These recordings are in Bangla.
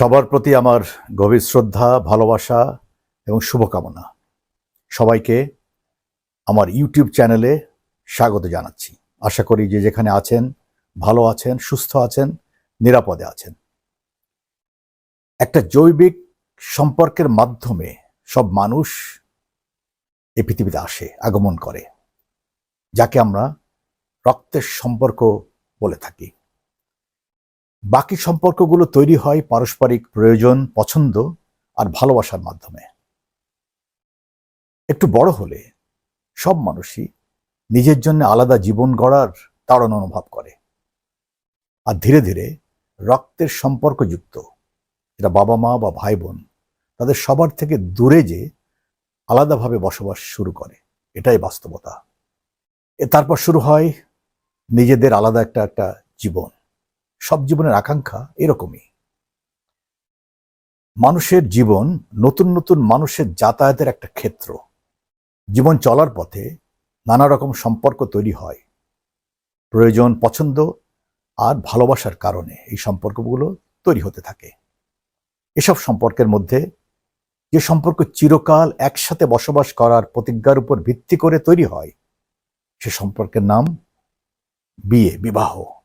সবার প্রতি আমার গভীর শ্রদ্ধা, ভালোবাসা এবং শুভকামনা। সবাইকে আমার ইউটিউব চ্যানেলে স্বাগত জানাচ্ছি। আশা করি যে যেখানে আছেন, ভালো আছেন, সুস্থ আছেন, নিরাপদে আছেন। একটা জৈবিক সম্পর্কের মাধ্যমে সব মানুষ এই পৃথিবীতে আসে, আগমন করে, যাকে আমরা রক্তের সম্পর্ক বলে থাকি। বাকি সম্পর্কগুলো তৈরি হয় পারস্পরিক প্রয়োজন, পছন্দ আর ভালোবাসার মাধ্যমে। একটু বড় হলে সব মানুষই নিজের জন্য আলাদা জীবন গড়ার তাড়ন অনুভব করে। আর ধীরে ধীরে রক্তের সম্পর্কযুক্ত এটা বাবা মা বা ভাই বোন তাদের সবার থেকে দূরে যে আলাদাভাবে বসবাস শুরু করে, এটাই বাস্তবতা। এ তারপর শুরু হয় নিজেদের আলাদা একটা একটা জীবন। সব জীবনের আকাঙ্ক্ষা এরকমই। মানুষের জীবন নতুন নতুন মানুষের যাতায়াতের একটা ক্ষেত্র। জীবন চলার পথে নানা রকম সম্পর্ক তৈরি হয়। প্রয়োজন, পছন্দ আর ভালোবাসার কারণে এই সম্পর্কগুলো তৈরি হতে থাকে। এসব সম্পর্কের মধ্যে যে সম্পর্ক চিরকাল একসাথে বসবাস করার প্রতিজ্ঞার উপর ভিত্তি করে তৈরি হয়, সে সম্পর্কের নাম বিয়ে, বিবাহ।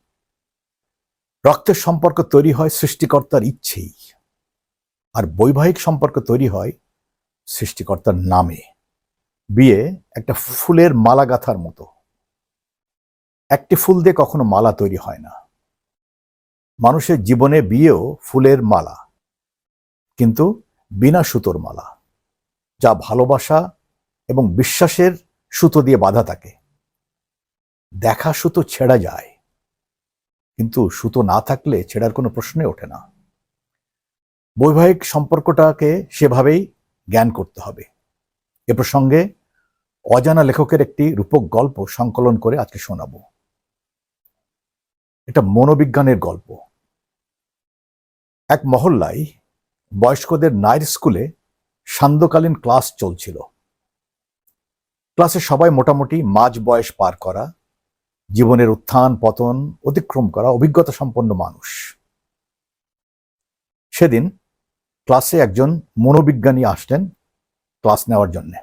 রক্তের সম্পর্ক তৈরি হয় সৃষ্টিকর্তার ইচ্ছেই। আর বৈবাহিক সম্পর্ক তৈরি হয় সৃষ্টিকর্তার নামে। বিয়ে একটা ফুলের মালা গাঁথার মতো। একটি ফুল দিয়ে কখনো মালা তৈরি হয় না। মানুষের জীবনে বিয়েও ফুলের মালা, কিন্তু বিনা সুতোর মালা, যা ভালোবাসা এবং বিশ্বাসের সুতো দিয়ে বাঁধা থাকে। দেখা সুতো ছেঁড়া যায়। কিন্তু সুতো না থাকলে ছেঁড়ার কোনো প্রশ্নে ওঠে না। বৈবাহিক সম্পর্কটাকে সেভাবেই জ্ঞান করতে হবে। এ প্রসঙ্গে অজানা লেখকের একটি রূপক গল্প সংকলন করে আজকে শোনাব। এটা মনোবিজ্ঞানের গল্প। এক মহল্লায় বয়স্কদের নাইট স্কুলে সান্ধ্যকালীন ক্লাস চলছিল। ক্লাসে সবাই মোটামুটি মাঝ বয়স পার করা জীবনের উত্থান, পতন অতিক্রম করা অভিজ্ঞতা সম্পন্ন মানুষ। সেদিন ক্লাসে একজন মনোবিজ্ঞানী আসলেন ক্লাস নেওয়ার জন্য।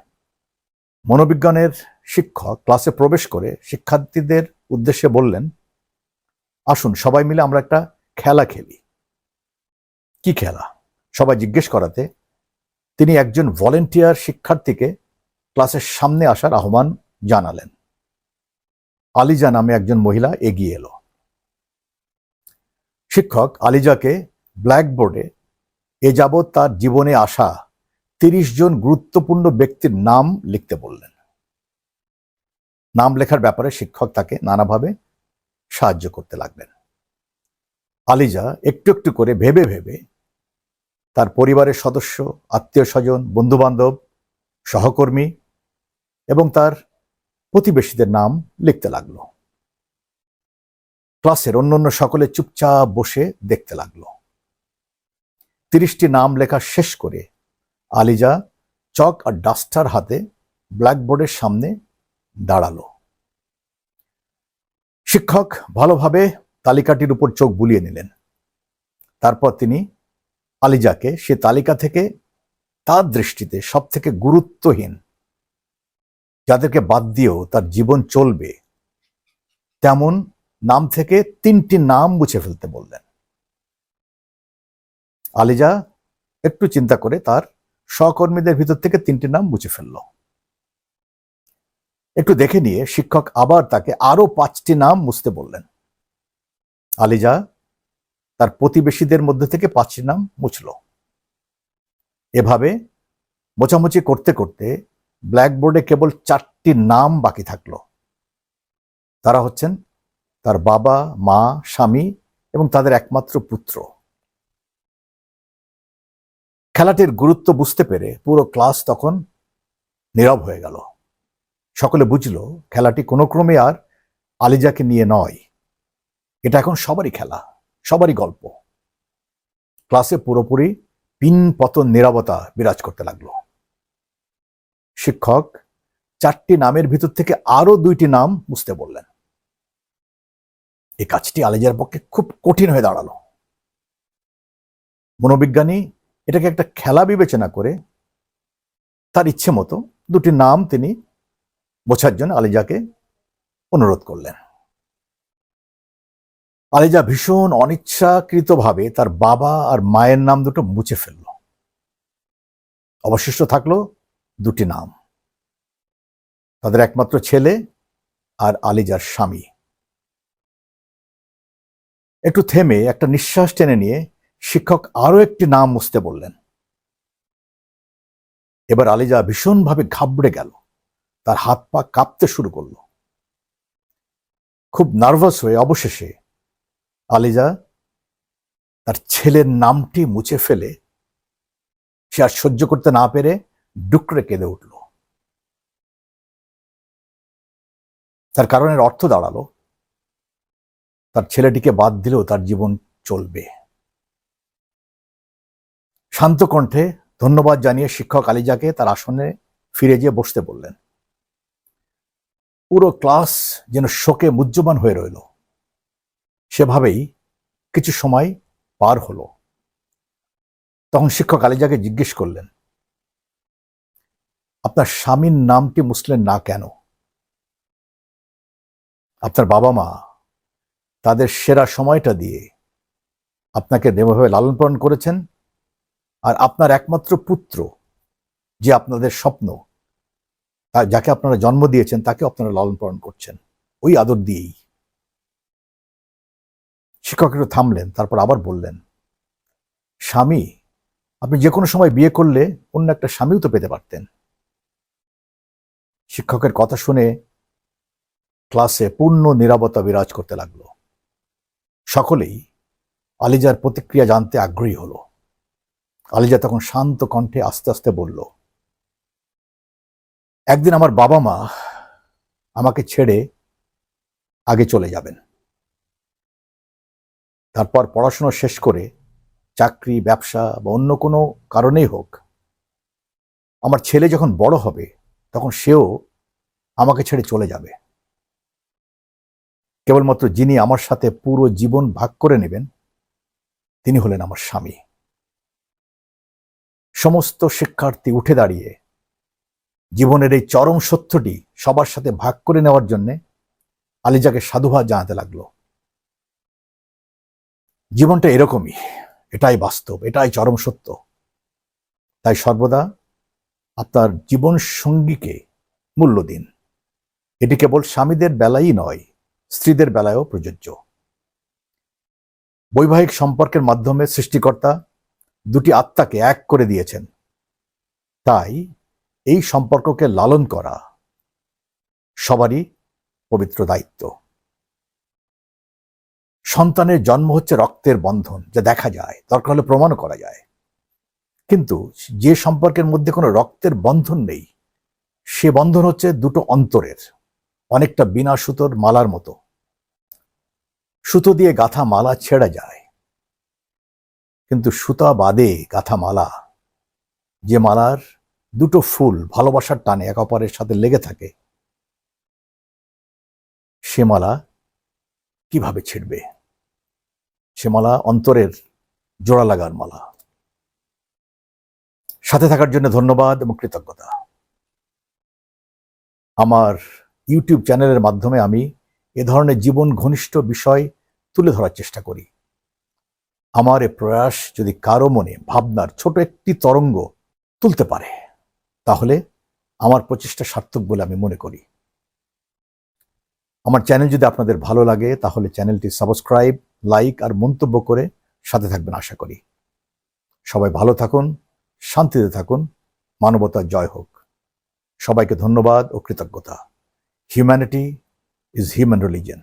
মনোবিজ্ঞানের শিক্ষক ক্লাসে প্রবেশ করে শিক্ষার্থীদের উদ্দেশ্যে বললেন, আসুন সবাই মিলে আমরা একটা খেলা খেলি। কি খেলা? সবাই জিজ্ঞেস করাতে তিনি একজন ভলেন্টিয়ার শিক্ষার্থীকে ক্লাসের সামনে আসার আহ্বান জানালেন। আলিজা নামে একজন মহিলা এগিয়ে এলো। শিক্ষক আলিজাকে ব্ল্যাকবোর্ডে এ যাবৎ তার জীবনে আসা তিরিশ জন গুরুত্বপূর্ণ ব্যক্তির নাম লিখতে বললেন। নাম লেখার ব্যাপারে শিক্ষক তাকে নানাভাবে সাহায্য করতে লাগলেন। আলিজা একটু একটু করে ভেবে ভেবে তার পরিবারের সদস্য, আত্মীয় স্বজন, বন্ধুবান্ধব, সহকর্মী এবং তার প্রতিবেশীদের নাম লিখতে লাগল। ক্লাসের অন্যান্য সকলে চুপচাপ বসে দেখতে লাগল। তিরিশটি নাম লেখা শেষ করে আলিজা চক আর ডাস্টার হাতে ব্ল্যাকবোর্ডের সামনে দাঁড়াল। শিক্ষক ভালোভাবে তালিকাটির উপর চোখ বুলিয়ে নিলেন। তারপর তিনি আলিজাকে সে তালিকা থেকে তার দৃষ্টিতে সব থেকে গুরুত্বহীন যাদেরকে বাদ দিয়েও তার জীবন চলবে, তেমন নাম থেকে তিনটি নাম মুছে ফেলতে বললেন। আলিজা একটু চিন্তা করে তার সহকর্মীদের ভিতর থেকে তিনটি নাম মুছে ফেলল। একটু দেখে নিয়ে শিক্ষক আবার তাকে আরও পাঁচটি নাম মুছতে বললেন। আলিজা তার প্রতিবেশীদের মধ্যে থেকে পাঁচটি নাম মুছল। এভাবে মোছামুছি করতে করতে ব্ল্যাকবোর্ডে কেবল চারটি নাম বাকি থাকল। তারা হচ্ছেন তার বাবা, মা, স্বামী এবং তাদের একমাত্র পুত্র। খেলাটির গুরুত্ব বুঝতে পেরে পুরো ক্লাস তখন নীরব হয়ে গেল। সকলে বুঝল, খেলাটি কোনো ক্রমে আর আলিজাকে নিয়ে নয়। এটা এখন সবারই খেলা, সবারই গল্প। ক্লাসে পুরোপুরি পিন পতন নিরবতা বিরাজ করতে লাগল। শিক্ষক, চারটি নামের ভিতর থেকে আরও দুইটি নাম বুঝতে বললেন। এই কাজটি আলিজার পক্ষে খুব কঠিন হয়ে দাঁড়াল। মনোবিজ্ঞানী এটাকে একটা খেলা বিবেচনা করে তার ইচ্ছে মতো দুটি নাম তিনি বোঝার জন্য আলিজাকে অনুরোধ করলেন। আলিজা ভীষণ অনিচ্ছাকৃতভাবে তার বাবা আর মায়ের নাম দুটো মুছে ফেলল। অবশিষ্ট থাকল দুটি নাম। তাদের একমাত্র ছেলে আর আলিজার স্বামী। একটু থেমে একটা নিঃশ্বাস টেনে নিয়ে শিক্ষক আরও একটি নাম মুছতে বললেন। এবার আলিজা ভীষণভাবে ঘাবড়ে গেল। তার হাত পা কাঁপতে শুরু করল। খুব নার্ভাস হয়ে অবশেষে আলিজা তার ছেলের নামটি মুছে ফেলে। সে আর সহ্য করতে না পেরে ডুকরে কেঁদে উঠল। তার কারণের অর্থ দাঁড়াল, তার ছেলেটিকে বাদ দিলেও তার জীবন চলবে। শান্ত কণ্ঠে ধন্যবাদ জানিয়ে শিক্ষক আলিজাকে তার আসনে ফিরে গিয়ে বসতে বললেন, পুরো ক্লাস যেন শোকে মুহ্যমান হয়ে রইল। সেভাবেই কিছু সময় পার হলো। তখন শিক্ষক আলিজাকে জিজ্ঞেস করলেন আপনার স্বামীর নামটি মুসলেন না কেন? আপনার বাবা মা তাদের সেরা সময়টা দিয়ে আপনাকে যেভাবে লালন পালন করেছেন আর আপনার একমাত্র পুত্র যে আপনাদের স্বপ্ন যাকে আপনারা জন্ম দিয়েছেন তাকে আপনারা লালন পালন করছেন। ওই আদর দিয়েই। শিক্ষক একটু থামলেন, তারপর আবার বললেন, স্বামী, আপনি যে কোনো সময় বিয়ে করলে অন্য একটা স্বামীও তো পেতে পারতেন। শিক্ষকের কথা শুনে ক্লাসে পূর্ণ নিরাপত্তা বিরাজ করতে লাগল। সকলেই আলিজার প্রতিক্রিয়া জানতে আগ্রহী হলো। আলিজা তখন শান্ত কণ্ঠে আস্তে আস্তে বলল, একদিন আমার বাবা মা আমাকে ছেড়ে আগে চলে যাবেন। তারপর পড়াশোনা শেষ করে চাকরি, ব্যবসা বা অন্য কোনো কারণেই হোক, আমার ছেলে যখন বড় হবে তখন সেও আমাকে ছেড়ে চলে যাবে। কেবলমাত্র যিনি আমার সাথে পুরো জীবন ভাগ করে নেবেন, তিনি হলেন আমার স্বামী। সমস্ত শিক্ষার্থী উঠে দাঁড়িয়ে জীবনের এই চরম সত্যটি সবার সাথে ভাগ করে নেওয়ার জন্য আলিজাকে সাধুবাদ জানাতে লাগল। জীবনটা এরকমই, এটাই বাস্তব, এটাই চরম সত্য। তাই সর্বদা আপনার জীবন সঙ্গীকে মূল্য দিন। এটি কেবল স্বামীদের বেলাই নয়, স্ত্রীদের বেলায়ও প্রযোজ্য। বৈবাহিক সম্পর্কের মাধ্যমে সৃষ্টিকর্তা দুটি আত্মাকে এক করে দিয়েছেন। তাই এই সম্পর্ককে লালন করা সবারই পবিত্র দায়িত্ব। সন্তানের জন্ম হচ্ছে রক্তের বন্ধন, যা দেখা যায়, দরকার হলে প্রমাণও করা যায়। কিন্তু যে সম্পর্কের মধ্যে কোনো রক্তের বন্ধন নেই, সে বন্ধন হচ্ছে দুটো অন্তরের, অনেকটা বিনা সুতোর মালার মতো। সুতো দিয়ে গাথা মালা ছেড়া যায়, কিন্তু সুতা বাদে গাথা মালা যে মালার দুটো ফুল ভালোবাসার টানে এক অপরের সাথে লেগে থাকে, সে মালা কীভাবে ছিঁড়বে? সে মালা অন্তরের জোড়া লাগার মালা। সাথে থাকার জন্য ধন্যবাদ এবং কৃতজ্ঞতা। আমার ইউটিউব চ্যানেলের মাধ্যমে আমি এ ধরনের জীবন ঘনিষ্ঠ বিষয় তুলে ধরার চেষ্টা করি। আমার এ প্রয়াস যদি কারও মনে ভাবনার ছোট একটি তরঙ্গ তুলতে পারে, তাহলে আমার প্রচেষ্টা সার্থক বলে আমি মনে করি। আমার চ্যানেল যদি আপনাদের ভালো লাগে, তাহলে চ্যানেলটি সাবস্ক্রাইব, লাইক আর মন্তব্য করে সাথে থাকবেন আশা করি। সবাই ভালো থাকুন শান্তিতে থাকুন মানবতার জয় হোক। সবাইকে ধন্যবাদ ও কৃতজ্ঞতা। Humanity is human religion